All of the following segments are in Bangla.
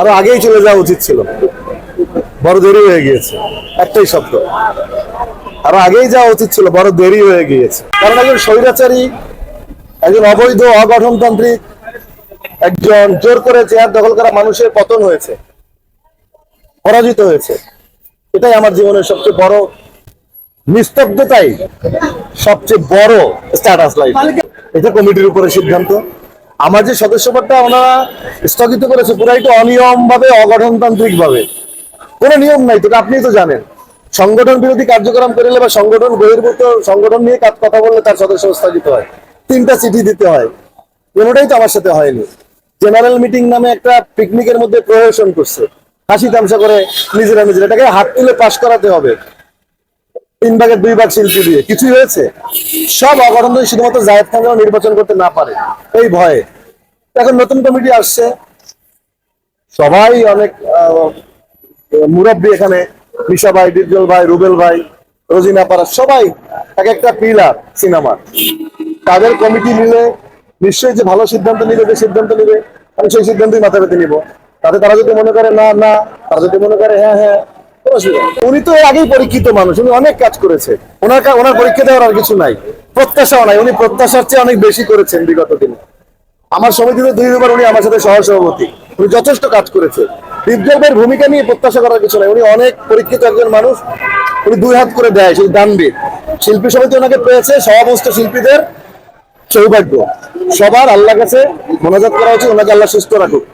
আরও আগেই চলে যাওয়া উচিত ছিল। বড় দেরি হয়ে গিয়েছে, একটাই শব্দ। আরও আগেই যাওয়া উচিত ছিল, বড় দেরি হয়ে গিয়েছে। কারণ একজন স্বৈরাচারী, একজন অবৈধ অগঠনতান্ত্রিক একজন জোর করে চেয়ার দখল করা মানুষের পতন হয়েছে, পরাজিত হয়েছে। এটাই আমার জীবনের সবচেয়ে বড় নিস্তব্ধতাই সবচেয়ে বড় স্ট্যাটাস লাইফ এটা কমিটির উপরে সিদ্ধান্ত। আমার যে সদস্যপদটা ওনারা স্থগিত করেছে পুরাইটা অনিয়ম ভাবে অগঠনতান্ত্রিক ভাবে কোনো নিয়ম নাই তো আপনি তো জানেন। সংগঠন বিরোধী কার্যক্রম করলে বা সংগঠন বহির্ভূত সংগঠন নিয়ে কথা বললে তার সদস্য স্থগিত হয়। তিনটা চিঠি দিতে হয়। কোনোটাই তো আমার সাথে হয়নি। জেনারেল মিটিং নামে একটা পিকনিকের মধ্যে প্রহসন করছে। হাসি তামসা করে নিজেরা নিজেরা। এটাকে হাত তুলে পাশ করাতে হবে। তিন ভাগের দুই ভাগ শিল্পী দিয়ে। কিছুই হয়েছে? সব অঘটন শুধুমাত্র জায়েদ খান নির্বাচন করতে না পারে। এই ভয়ে। এখন নতুন কমিটি আসছে। সবাই অনেক মুরব্বী এখানে মিশা ভাই, ডিজল ভাই, রুবেল ভাই, রোজিনা পাড়া, সবাই এক একটা পিলার সিনেমার তাদের কমিটি মিলে নিশ্চয়ই যে ভালো সিদ্ধান্ত নিবে, যে সিদ্ধান্ত নিবে, আমি সেই সিদ্ধান্তই মাথা পেতে নিব। তাতে তারা যদি মনে করে না না, তারা যদি মনে করে হ্যাঁ হ্যাঁ। উনি তো আগেই পরীক্ষিত মানুষ, উনি অনেক কাজ করেছে। ওনার ওনার পরীক্ষা দেওয়ার আর কিছু নাই। প্রত্যাশাও নাই, উনি প্রত্যাশার চেয়ে অনেক বেশি করেছেন বিগত দিনে। আমার সমিতিতে দুই দুবার উনি আমার সাথে সহসভাপতি। উনি যথেষ্ট কাজ করেছে। বিপ্লবের ভূমিকা নিয়ে প্রত্যাশা করার কিছু নাই। উনি অনেক পরীক্ষিত একজন মানুষ। উনি দুই হাত করে দেয় সেই দানবীর। শিল্পী সমিতি ওনাকে পেয়েছে সমস্ত শিল্পীদের সৌভাগ্য। সবার আল্লাহ কাছে মোনাজাত করা উচিত, ওনাকে আল্লাহ সুস্থ রাখুক।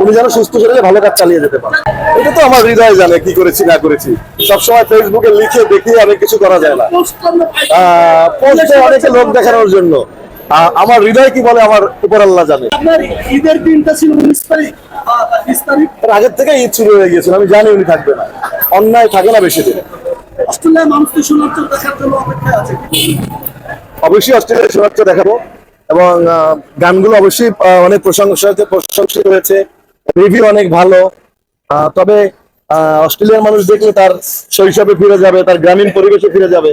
উনি যেন সুস্থ শরীরে ভালো কাজ চালিয়ে যেতে পারে এটা তো আমার হৃদয় জানে কি করেছি না করেছি। সবসময় ফেসবুকে লিখে দেখিয়ে অনেক কিছু করা যায় না। পোস্টে অনেকে লোক দেখানোর জন্য। আমার হৃদয় কি বলে আমার উপর আল্লাহ জানে। ঈদের দিনটা ছিল উনিশ তারিখ আগের থেকে ঈদ শুরু হয়ে গিয়েছিল আমি জানি উনি থাকবে না। অন্যায় থাকে না বেশি দিন। অস্ট্রেলিয়ার মানুষকে সোনার দেখার জন্য অপেক্ষা আছে। অবশ্যই অস্ট্রেলিয়ার সোনাচ্চ দেখাবো। এবং গানগুলো অবশ্যই অনেক প্রশংসা প্রশংসিত হয়েছে। রিভিউ অনেক ভালো। তবে অস্ট্রেলিয়ার মানুষ দেখলে তার শৈশবে ফিরে যাবে, তার গ্রামীণ পরিবেশে ফিরে যাবে।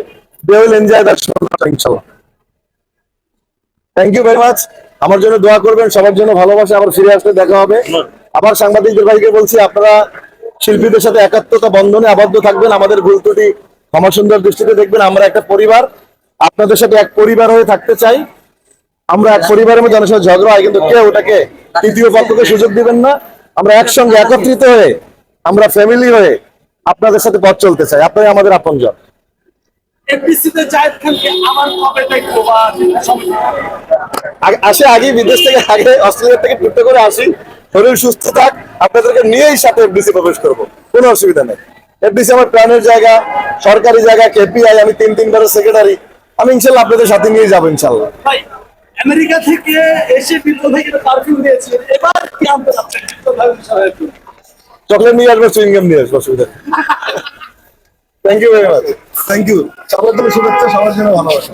থ্যাংক ইউ ভেরি মাচ আমার জন্য দোয়া করবেন, সবার জন্য ভালোবাসা, আবার ফিরে আসলে দেখা হবে। আবার সাংবাদিকদের ভাইকে বলছি, আপনারা শিল্পীদের সাথে একাত্মতা বন্ধনে আবদ্ধ থাকবেন, আমাদের ভুল ত্রুটি ক্ষমা সুন্দর দৃষ্টিতে দেখবেন, আমরা একটা পরিবার। আপনাদের সাথে এক পরিবার হয়ে থাকতে চাই। আমরা এক পরিবারের মধ্যে অনেক সময় ঝগড়া হয়, কিন্তু কেউ ওটাকে তৃতীয় পক্ষকে সুযোগ দিবেন না। আমরা একসঙ্গে একত্রিত হয়ে আমরা ফ্যামিলি হয়ে আপনাদের সাথে পথ চলতে চাই। আপনারা আমাদের আপনজন। আসে আগে বিদেশ থেকে আগে অস্ট্রেলিয়া থেকে টুকতে করে আসি। শরীর সুস্থ থাক আপনাদেরকে নিয়েই সাথে এফডিসি প্রবেশ করব। কোনো অসুবিধা নেই। এফডিসি আমার প্রাণের জায়গা সরকারি জায়গা কেপিআই আমি তিন তিনবারের সেক্রেটারি আমি ইনশাল্লাহ আপনাদের সাথে নিয়ে যাব ইনশাল্লাহ। আমেরিকা থেকে এসে বিপ্লব ভাই পারফিউম দিয়েছিলেন এবার কি আনতে চাচ্ছেন। চকলেট নিয়ে আসব চুইংগাম নিয়ে আসব অসুবিধা thank you very much thank you সবার জন্য শুভেচ্ছা সবার জন্য ভালোবাসা।